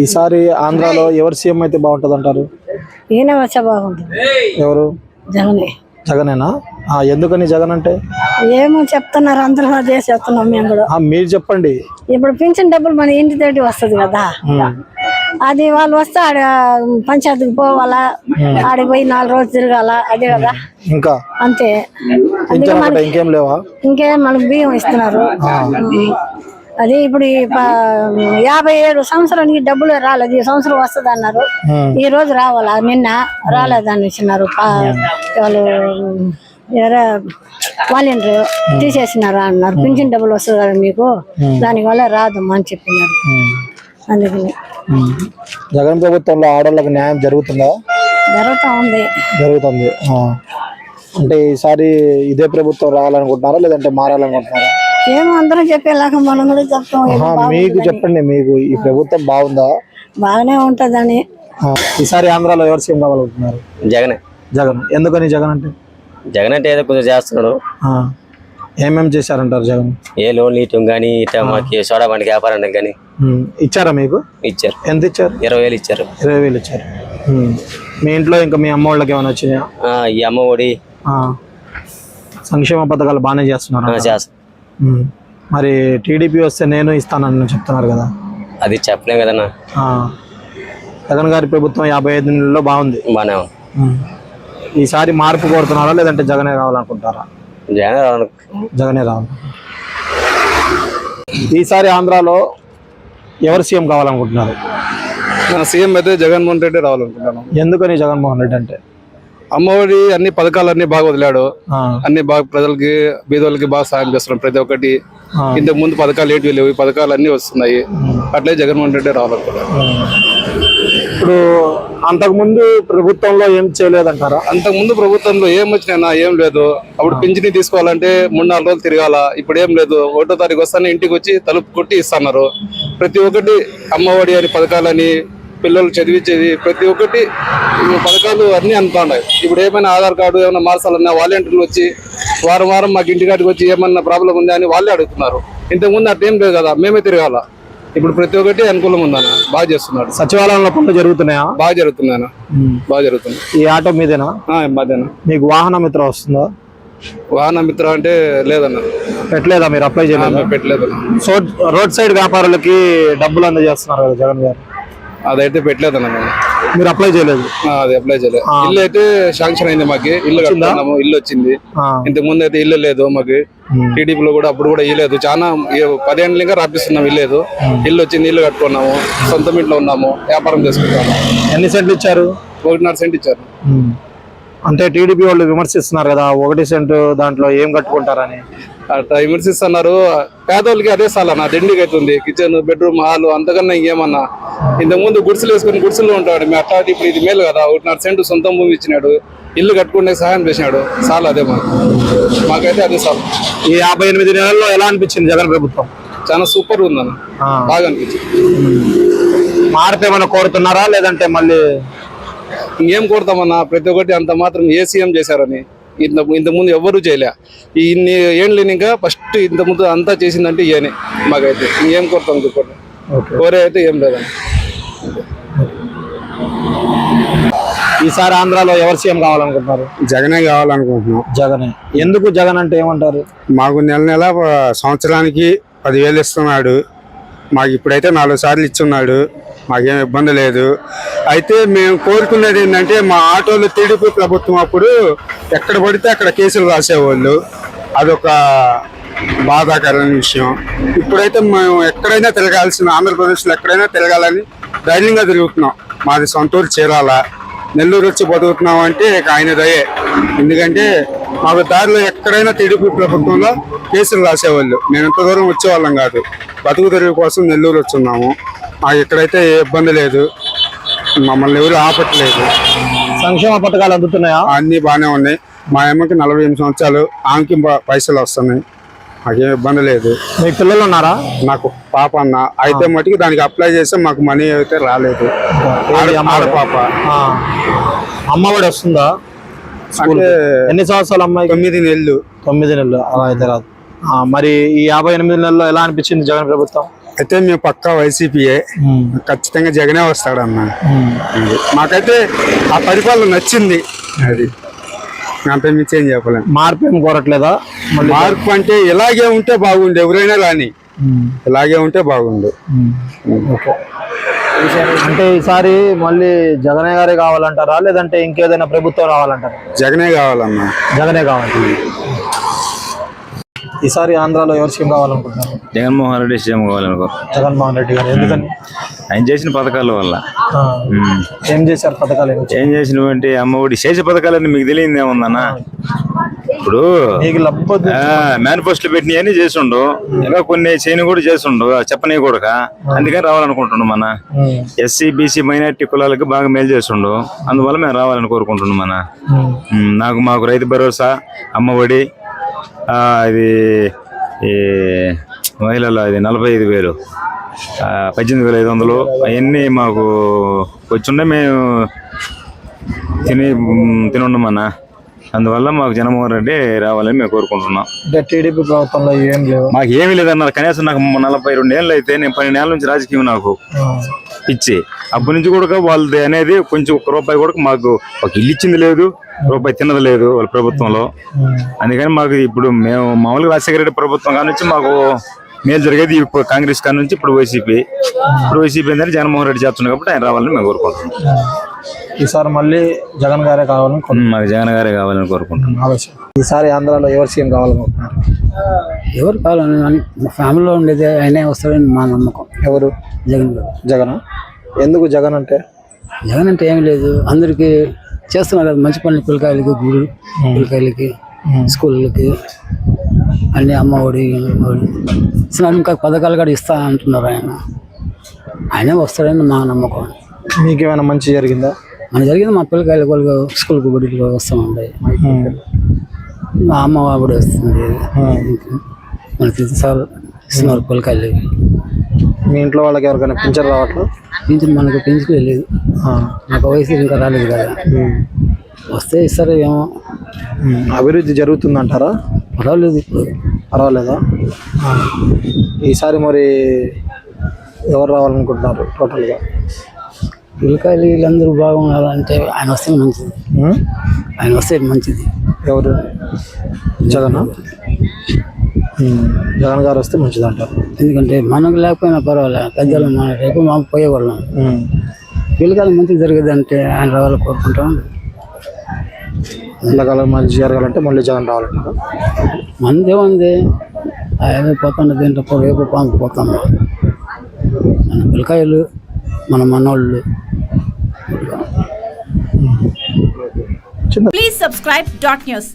ఈసారి ఆంధ్రాలో ఎవరు సీఎం అయితే బాగుంటుంది అంటారు ఈయన వచ్చే బాగుంటుంది. ఎవరు? జగనే. జగనేనా? ఆ, ఎందుకని జగన్ అంటే? ఏమో చెప్తున్నారు అందరూ అదే చెప్తున్నాం మేము కూడా. ఆ, మీరు చెప్పండి. ఇప్పుడు పింఛన్ డబ్బులు మన ఇంటి తోటి వస్తుంది కదా. ఉమ్, అది వాళ్ళు వస్తే ఆడ పంచాయతీకి పోవాలా? ఆడికి పోయి నాలుగు రోజులు తిరగాల? అదే కదా. ఇంకా? అంతే. పింఛన్ ఒకటే ఇంకేం లేవా? ఇంకేం మనకు బియ్యం ఇస్తున్నారు. ఉమ్. అది ఇప్పుడు యాభై ఏడు సంవత్సరానికి డబ్బులు రాలేదు. ఈ సంవత్సరం వస్తుంది అన్నారు. ఈ రోజు రావాలా? నిన్న రాలేదని ఇచ్చినారు వాళ్ళు వాలంటీర్ తీసేసినారు అన్నారు. పింఛన్ డబ్బులు వస్తుంది కదా మీకు? దానివల్ల రాదమ్మా అని చెప్పినారు. అందుకని. జగన్ ప్రభుత్వంలో ఆడవాళ్ళకి న్యాయం జరుగుతుందా? జరుగుతూ ఉంది. జరుగుతుంది. అంటే ఈసారి ఇదే ప్రభుత్వం రావాలనుకుంటున్నారా? లేదంటే మారాలనుకుంటున్నారా? ఏమో అందరం చెప్పేలాగా మనం కూడా చెప్తాం. మీకు చెప్పండి మీకు ఈ ప్రభుత్వం బాగుందా? బాగానే ఉంటుందని. ఈసారి ఆంధ్రాలో ఎవరు సీఎం కావాలనుకుంటున్నారు? జగనే. జగన్. ఎందుకని జగన్ అంటే? జగన్ అంటే ఏదో కొంచెం చేస్తున్నాడు. ఆ. ఏమేం చేశారంటారు జగన్? ఏ లోన్లు ఇవ్వటం కానీ ఇట్లా మాకి సోడా బండికి వ్యాపారం కానీ ఇచ్చారా మీకు? ఇచ్చారు. ఎంత ఇచ్చారు? ఇరవై వేలు ఇచ్చారు. ఇరవై వేలు ఇచ్చారు. మీ ఇంట్లో ఇంకా మీ అమ్మ వాళ్ళకి ఏమైనా వచ్చినాయా? ఆ, ఈ అమ్మ ఒడి. ఆ. సంక్షేమ పథకాలు బాగానే చేస్తున్నారు? చేస్తా. మరి టీడీపీ వస్తే నేను ఇస్తానని చెప్తున్నారు కదా. అది చెప్పలేం కదన్నా. ఆ. జగన్ గారి ప్రభుత్వం యాభై ఐదు నెలల్లో బాగుంది. బాగానే. ఈసారి మార్పు కోరుతున్నారా లేదంటే జగనే కావాలనుకుంటారా జగన్ రావడం జగనే రావాలి. ఈసారి ఆంధ్రాలో ఎవరు సీఎం కావాలనుకుంటున్నారు? సీఎం అయితే జగన్మోహన్ రెడ్డి రావాలనుకుంటున్నాను. ఎందుకని జగన్మోహన్ రెడ్డి అంటే? అమ్మఒడి అన్ని పథకాలు అన్ని బాగా వదిలాడు. అన్ని బాగా ప్రజలకి బీదోళ్ళకి బాగా సాయం చేస్తున్నాడు. ప్రతి ఒక్కటి. ఇంతకు ముందు పథకాలు ఏంటి లేవు. ఈ పథకాలు అన్ని వస్తున్నాయి. అట్లే జగన్మోహన్ రెడ్డి రావాలనుకుంటున్నాను ఇప్పుడు అంతకుముందు ప్రభుత్వంలో ఏం చేయలేదంటారా? అంతకు ముందు ప్రభుత్వంలో ఏం వచ్చినా ఏం లేదు. అప్పుడు పింఛని తీసుకోవాలంటే మూడు నాలుగు రోజులు తిరగాల. ఇప్పుడు ఏం లేదు. ఒకటో తారీఖు వస్తానే ఇంటికి వచ్చి తలుపు కొట్టి ఇస్తున్నారు. ప్రతి ఒక్కటి అమ్మఒడి అని పథకాలని పిల్లలు చదివించేది ప్రతి ఒక్కటి పథకాలు అన్నీ అందుతున్నాయి ఇప్పుడు ఏమైనా ఆధార్ కార్డు ఏమైనా మార్చాలన్నా వాలంటీర్లు వచ్చి వారం వారం మాకు ఇంటికాడికి వచ్చి ఏమన్నా ప్రాబ్లం ఉందా అని వాళ్ళే అడుగుతున్నారు. ఇంతకుముందు అట్లేం లేదు కదా మేమే తిరగాల. ఇప్పుడు ప్రతి ఒక్కటి అనుకూలం ఉందన్న బాగా చేస్తున్నాడు. సచివాలయంలో పనులు జరుగుతున్నాయా? బాగా జరుగుతుందన్న బాగా జరుగుతుంది ఈ ఆటో మీదేనా? బాధేనా మీకు వాహన మిత్ర వస్తుందా? వాహన మిత్ర అంటే లేదన్న. పెట్టలేదా మీరు? అప్లై చేయలేదా? మేము పెట్టలేదన్న సో రోడ్ సైడ్ వ్యాపారులకి డబ్బులు అందజేస్తున్నారు కదా జగన్ గారు. అదైతే పెట్టలేదన్న మేము. మీరు అప్లై చేయలేదు? ఆ, అది అప్లై చేయలేదు. ఇల్లు అయితే శాంక్షన్ అయింది మాకు. ఇల్లు కట్టుకున్నాము. ఇల్లు వచ్చింది. ఆ, ఇంతకు ముందు అయితే ఇల్లు లేదు మాకు. టీడీపీలో కూడా అప్పుడు కూడా ఇల్లేదు చాలా ఏ- పదేళ్ళ ఇంకా రాపిస్తున్నాం ఇల్లేదు ఇల్లు వచ్చింది ఇల్లు కట్టుకున్నాము. సొంత ఇంట్లో ఉన్నాము. వ్యాపారం చేసుకుంటాము. ఎన్ని సెంట్లు ఇచ్చారు? ఒకటిన్నర సెంట్ ఇచ్చారు. అంటే టీడీపీ వాళ్ళు విమర్శిస్తున్నారు కదా ఒకటి సెంటు దాంట్లో ఏం కట్టుకుంటారని? అట్లా విమర్శిస్తున్నారు. పేదోళ్ళకి అదే సార్ అన్న దండికి అవుతుంది. కిచెన్ బెడ్రూమ్ హాల్ అంతకన్నా ఇంకేమన్నా. ఇంతకు ముందు గుడిసెలు వేసుకుని గుడిసెలు ఉంటాడు. అట్లా ఇప్పుడు ఇది మేలు కదా. ఒకటిన్నర సెంటు సొంతం భూమి ఇచ్చినాడు. ఇల్లు కట్టుకునే సహాయం చేసినాడు చాలు అదే మాకు. మాకైతే అదే చాలు ఈ యాభై ఎనిమిది నెలల్లో ఎలా అనిపించింది జగన్ ప్రభుత్వం? చాలా సూపర్ ఉందన్న. బాగా అనిపించింది. మార్పు ఏమైనా కోరుతున్నారా లేదంటే మళ్ళీ ఇంకేం కోరుతామన్నా ప్రతి ఒక్కటి అంత మాత్రం ఏ సీఎం చేశారని ఇంత ఇంత ముందు ఎవ్వరూ చేయలే. ఈ ఇన్ని ఏళ్ళు ఇంకా ఫస్ట్ ఇంత ముందు అంతా చేసిందంటే ఈయనే మాకైతే. ఇంకేం కోరుతాం ఇంకొకటి ఓకే. కోరే అయితే ఏం లేదన్న ఈసారి ఆంధ్రాలో ఎవరు సీఎం కావాలనుకుంటున్నారు? జగనే కావాలనుకుంటున్నాం. జగనే. ఎందుకు జగన్ అంటే ఏమంటారు? మాకు నెల నెల సంవత్సరానికి పదివేలు ఇస్తున్నాడు. మాకు ఇప్పుడైతే నాలుగు సార్లు ఇచ్చున్నాడు. మాకేం ఇబ్బంది లేదు. అయితే మేము కోరుకునేది ఏంటంటే మా ఆటోలు టీడీపీ ప్రభుత్వం అప్పుడు ఎక్కడ పడితే అక్కడ కేసులు రాసేవాళ్ళు. అదొక బాధాకరమైన విషయం. ఇప్పుడైతే మేము ఎక్కడైనా తిరగాల్సిన ఆంధ్రప్రదేశ్లో ఎక్కడైనా తిరగాలని ధైర్యంగా తిరుగుతున్నాం. మాది సొంతూరు చీరాల. నెల్లూరు వచ్చి బతుకుతున్నాం అంటే ఆయన దయే. ఎందుకంటే మాకు దారిలో ఎక్కడైనా టీడీపీ ప్రభుత్వంలో కేసులు రాసేవాళ్ళు. మేము ఇంత దూరం వచ్చేవాళ్ళం కాదు. బతుకు తెరువు కోసం నెల్లూరు వచ్చున్నాము. మాకు ఇక్కడైతే ఏ ఇబ్బంది లేదు మమ్మల్ని ఎవరు ఆపట్లేదు. సంక్షేమ పథకాలు అందుతున్నాయా? అన్నీ బాగానే ఉన్నాయి. మా అమ్మకి నలభై ఎనిమిది సంవత్సరాలు ఆమెకి పైసలు వస్తున్నాయి. మాకేం ఇబ్బంది లేదు. మీకు పిల్లలు ఉన్నారా? నాకు పాప అన్న. అయితే మటుకు దానికి అప్లై చేస్తే మాకు మనీ అయితే రాలేదు. ఆడ- ఆడ పాప. ఆ. అమ్మఒడి వస్తుందా? అంటే ఎన్ని సంవత్సరాలు అమ్మాయి తొమ్మిది నెలలు. తొమ్మిది నెలలు. అలా అయితే రాదు ఆ, మరి ఈ యాభై ఎనిమిది నెలల్లో ఎలా అనిపించింది జగన్ ప్రభుత్వం? అయితే మేము పక్కా వైసీపీయే ఖచ్చితంగా జగనే వస్తాడన్న. అది. మాకైతే ఆ పరిపాలన నచ్చింది. అది. చెప్పలేం మార్పు ఏం కోరట్లేదా? మార్పు అంటే ఇలాగే ఉంటే బాగుండు ఎవరైనా రాని. ఇలాగే ఉంటే బాగుండు. అంటే ఈసారి మళ్ళీ జగనే గారే కావాలంటారా? లేదంటే ఇంకేదైనా ప్రభుత్వం రావాలంటారా? జగనే కావాలన్నా జగనే కావాలి. ఈసారి ఆంధ్రాలో ఎవరు సీఎం కావాలనుకుంటున్నారు? జగన్మోహన్ రెడ్డి సీఎం కావాలనుకో. జగన్మోహన్ రెడ్డి గారు ఎందుకని? ఆయన చేసిన పథకాల వల్ల. ఏం చేశారు పథకాలు ఏం చేసినటువంటి అమ్మ ఒడి చేసే పథకాలన్నీ మీకు తెలియదు ఏముందన్న? ఇప్పుడు మేనిఫెస్టో పెట్టినవన్నీ చేసిండు. ఇంకా కొన్ని చేయని కూడా చేసిండు చెప్పని కూడా అందుకని రావాలనుకుంటున్నాం మన ఎస్సీ బీసీ మైనార్టీ కులాలకు బాగా మేలు చేసిండు. అందువల్ల మేము రావాలని కోరుకుంటున్నాం మన నాకు మాకు రైతు భరోసా అమ్మ ఒడి ఆ, ఇది ఈ మహిళల ఇది నలభై ఐదు వేలు. పద్దెనిమిది వేల ఐదు వందలు. అవన్నీ మాకు వచ్చుండే మేము తిని ఉమ్, తినుండం అన్న అందువల్ల మాకు జగన్మోహన్ రెడ్డి రావాలని మేము కోరుకుంటున్నాం. అంటే టీడీపీ ప్రభుత్వంలో ఏం లేవు. మాకు ఏమీ లేదన్నారు. కనీసం నాకు నలభై రెండు ఏళ్ళు అయితే నేను పన్నెండేళ్ళ నుంచి రాజకీయం నాకు పిచ్చి అప్పటి నుంచి కూడా వాళ్ళది అనేది కొంచెం ఒక్క రూపాయి కూడా మాకు ఒక ఇల్లు ఇచ్చింది లేదు. రూపాయి తిన్నది లేదు వాళ్ళ ప్రభుత్వంలో. అందుకని మాకు ఇప్పుడు మేము మామూలుగా రాజశేఖర రెడ్డి ప్రభుత్వం కాడ నుంచి మాకు మేలు జరిగేది ఇప్పుడు కాంగ్రెస్ కాడ నుంచి ఇప్పుడు వైసీపీ. ఇప్పుడు వైసీపీ ఏంటంటే జగన్మోహన్ రెడ్డి చేస్తున్నాడు కాబట్టి ఆయన రావాలని మేము కోరుకుంటున్నాం. ఈసారి మళ్ళీ జగన్ గారే కావాలని మాకు జగన్ గారే కావాలని కోరుకుంటున్నాం. ఆలోచన ఈసారి ఆంధ్రాలో ఎవరు సీఎం కావాలనుకుంటున్నారు? ఎవరు కావాలని కానీ మా ఫ్యామిలీలో ఉండేది ఆయనే వస్తాడని మా నమ్మకం. ఎవరు? జగన్ జగన్? ఎందుకు జగన్ అంటే? జగన్ అంటే ఏం లేదు. అందరికీ చేస్తున్నారు. కదా మంచి పనులు. పిల్లకాయలకి గుడి పిల్లకాయలకి స్కూళ్ళకి అన్ని అమ్మ ఒడి ఇస్తున్నారు ఇంకా పథకాలు కూడా ఇస్తా అంటున్నారు ఆయన. ఆయనే వస్తాడని మా నమ్మకం. మీకేమైనా మంచి జరిగిందా? మన జరిగింది మా పిల్లకాయలు వాళ్ళు స్కూల్కి గుడికి వస్తూ ఉంటాయి మా అమ్మ కూడా వస్తుంది. మనకి తెలుసు ఇస్తున్నారు పిల్లకాయలకి. మీ ఇంట్లో వాళ్ళకి ఎవరికైనా పింఛన్ రావట్లేదు పింఛన్ మనకు పెంచుకోలేదు నాకు వయసు ఇంకా రాలేదు కదా. వస్తే ఇస్తారు ఏమో. అభివృద్ధి జరుగుతుందంటారా? పర్వాలేదు ఇప్పుడు. పర్వాలేదా ఈసారి మరి ఎవరు రావాలనుకుంటున్నారు టోటల్గా? పిల్లకాయలు వీళ్ళందరూ బాగుండాలంటే ఆయన వస్తే మంచిది. ఆయన వస్తే మంచిది. ఎవరు? జగన్ జగన్ గారు వస్తే మంచిది అంటారు ఎందుకంటే మనకు లేకపోయినా పర్వాలేదు పెద్దలు మన రేపు మాకు పోయేవాళ్ళం. పిల్లకాయలు మంచిగా జరిగేది అంటే ఆయన రావాలని కోరుకుంటాం. ఎంతకాలం మంచి జరగాలంటే మళ్ళీ జగన్ రావాలంటారు? మనదే ఉంది ఆయన పోతాను దీంట్లో రేపు పాము పోతాం మన పిల్లకాయలు మన మనోళ్ళు. Please subscribe dot news.